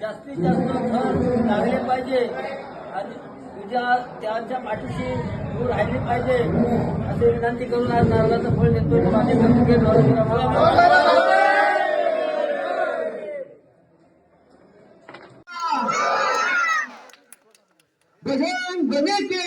जास्तीत जास्त घर लागले पाहिजे. आणि तुझ्या त्यांच्या पाठीशी दूर राहिली पाहिजे. असे विनंती करून आज नारळाचं फळ देतो माझे कर्तव्य बजरंग बने के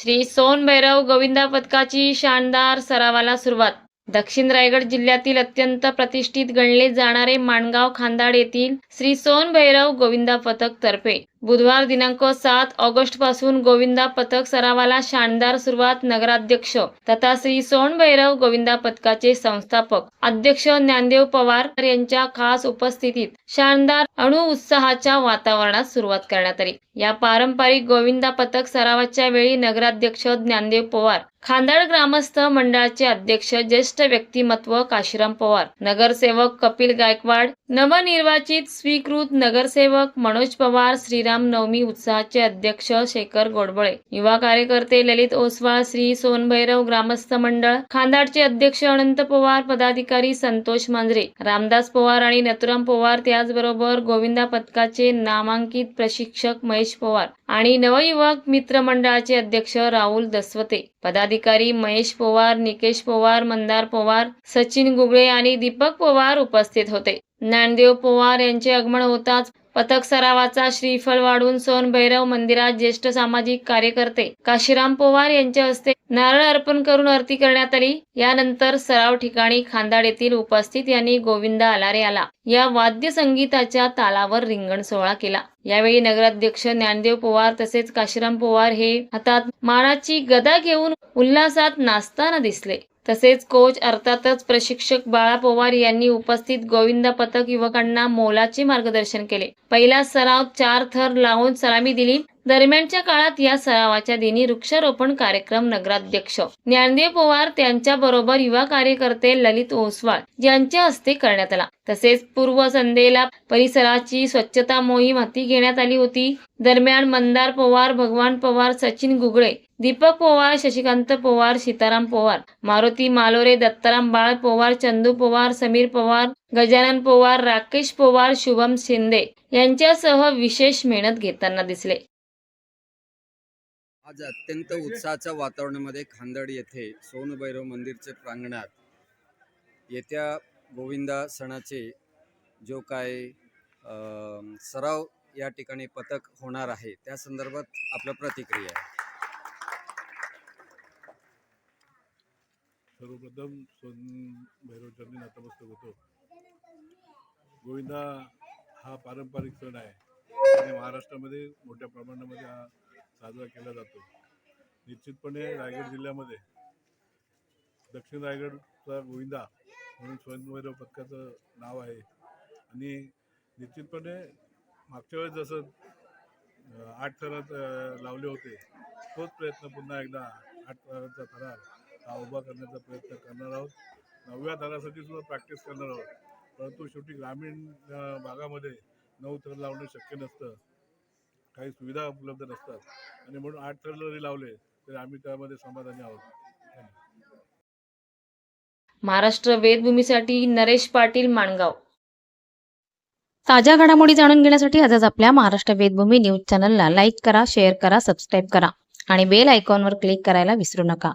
श्री सोन भैरव गोविंदा पथकाची शानदार सरावाला सुरुवात. दक्षिण रायगड जिल्ह्यातील अत्यंत प्रतिष्ठित गणले जाणारे माणगाव खांदाड येथील श्री सोन भैरव गोविंदा पथक तर्फे. बुधवार दिनांक सात ऑगस्टपासून गोविंदा पथक सरावाला शानदार सुरुवात नगराध्यक्ष तथा श्री सोन भैरव गोविंदा पथकाचे संस्थापक अध्यक्ष ज्ञानदेव पवार यांच्या खास उपस्थितीत शानदार अणु उत्साहाच्या वातावरणात सुरुवात करण्यात आली. या पारंपरिक गोविंदा पथक सरावाच्या वेळी नगराध्यक्ष ज्ञानदेव पवार खांदाळ ग्रामस्थ मंडळाचे अध्यक्ष ज्येष्ठ व्यक्तिमत्व काशीराम पवार नगरसेवक कपिल गायकवाड नवनिर्वाचित स्वीकृत नगरसेवक मनोज पवार श्रीराम नवमी उत्साहाचे अध्यक्ष शेखर गोडबळे युवा कार्यकर्ते ललित ओसवाळ श्री सोनभैरव ग्रामस्थ मंडळ खांदाडचे अध्यक्ष अनंत पवार पदाधिकारी संतोष मांजरे रामदास पवार आणि नथुराम पवार त्याचबरोबर गोविंदा पथकाचे नामांकित प्रशिक्षक महेश पवार आणि नवयुवक मित्र मंडळाचे अध्यक्ष राहुल दसवते. पदाधिकारी महेश पवार निकेश पवार मंदार पवार सचिन गुगळे आणि दीपक पवार उपस्थित होते. ज्ञानदेव पवार यांचे आगमन होताच पथक सरावाचा श्रीफळ वाढून सोन भैरव मंदिरात ज्येष्ठ सामाजिक कार्यकर्ते काशीराम पवार यांच्या हस्ते नारळ अर्पण करून आरती करण्यात आली. यानंतर सराव ठिकाणी खांदाड येथील उपस्थित यांनी गोविंदा आलारे आला. या वाद्य संगीताच्या तालावर रिंगण सोहळा केला. यावेळी नगराध्यक्ष ज्ञानदेव पवार तसेच काशीराम पवार हे हातात मानाची गदा घेऊन उल्हासात नाचताना दिसले. तसेच कोच अर्थातच प्रशिक्षक बाळा पवार यांनी उपस्थित गोविंद पथक युवकांना मोलाचे मार्गदर्शन केले. पहिला सराव चार थर लावून सलामी दिली. दरम्यानच्या काळात या सरावाच्या दिनी वृक्षारोपण कार्यक्रम नगराध्यक्ष ज्ञानदेव पवार त्यांच्या बरोबर युवा कार्यकर्ते ललित ओसवाळ यांच्या हस्ते करण्यात आला. तसेच पूर्व संध्येला परिसराची स्वच्छता मोहीम हाती घेण्यात आली होती. दरम्यान मंदार पवार भगवान पवार सचिन गुगळे दीपक पवार शशिकांत पवार सीताराम पवार मारुती मालोरे दत्ताराम बाळ पवार चंदू पवार समीर पवार गजानन पवार राकेश पवार शुभम शिंदे यांच्यासह विशेष मेहनत घेताना दिसले. आज अत्यंत उत्साहाच्या वातावरणामध्ये खांदड येथे सोनभैरव मंदिरच्या प्रांगणात येत्या गोविंदा सणाचे जो काय सराव या ठिकाणी पथक होणार आहे त्या संदर्भात आपल्या प्रतिक्रिया आहे. सर्वप्रथम सोन भैरवचरणी नतमस्तक होतो. गोविंदा हा पारंपरिक सण आहे. आणि महाराष्ट्रामध्ये मोठ्या प्रमाणामध्ये हा साजरा केला जातो. निश्चितपणे रायगड जिल्ह्यामध्ये दक्षिण रायगडचा गोविंदा म्हणून स्वयंभैरव पथकाचं नाव आहे. आणि निश्चितपणे मागच्या वेळेस जसं आठ थरात लावले होते तोच प्रयत्न पुन्हा एकदा आठ थराचा थरार हा उभा करण्याचा प्रयत्न करणार आहोत. नवव्या थरासाठी सुद्धा प्रॅक्टिस करणार आहोत. परंतु शेवटी ग्रामीण भागामध्ये नऊ थर लावणं शक्य नसतं. काही सुविधा उपलब्ध नसतात. आणि म्हणून आठ थर जरी लावले तरी आम्ही त्यामध्ये समाधानी आहोत. महाराष्ट्र वेदभूमीसाठी नरेश पाटील माणगाव. ताज्या घडामोडी जाणून घेण्यासाठी आजच आपल्या महाराष्ट्र वेदभूमी न्यूज चॅनलला लाईक करा शेअर करा सबस्क्राईब करा आणि बेल आयकॉनवर क्लिक करायला विसरू नका.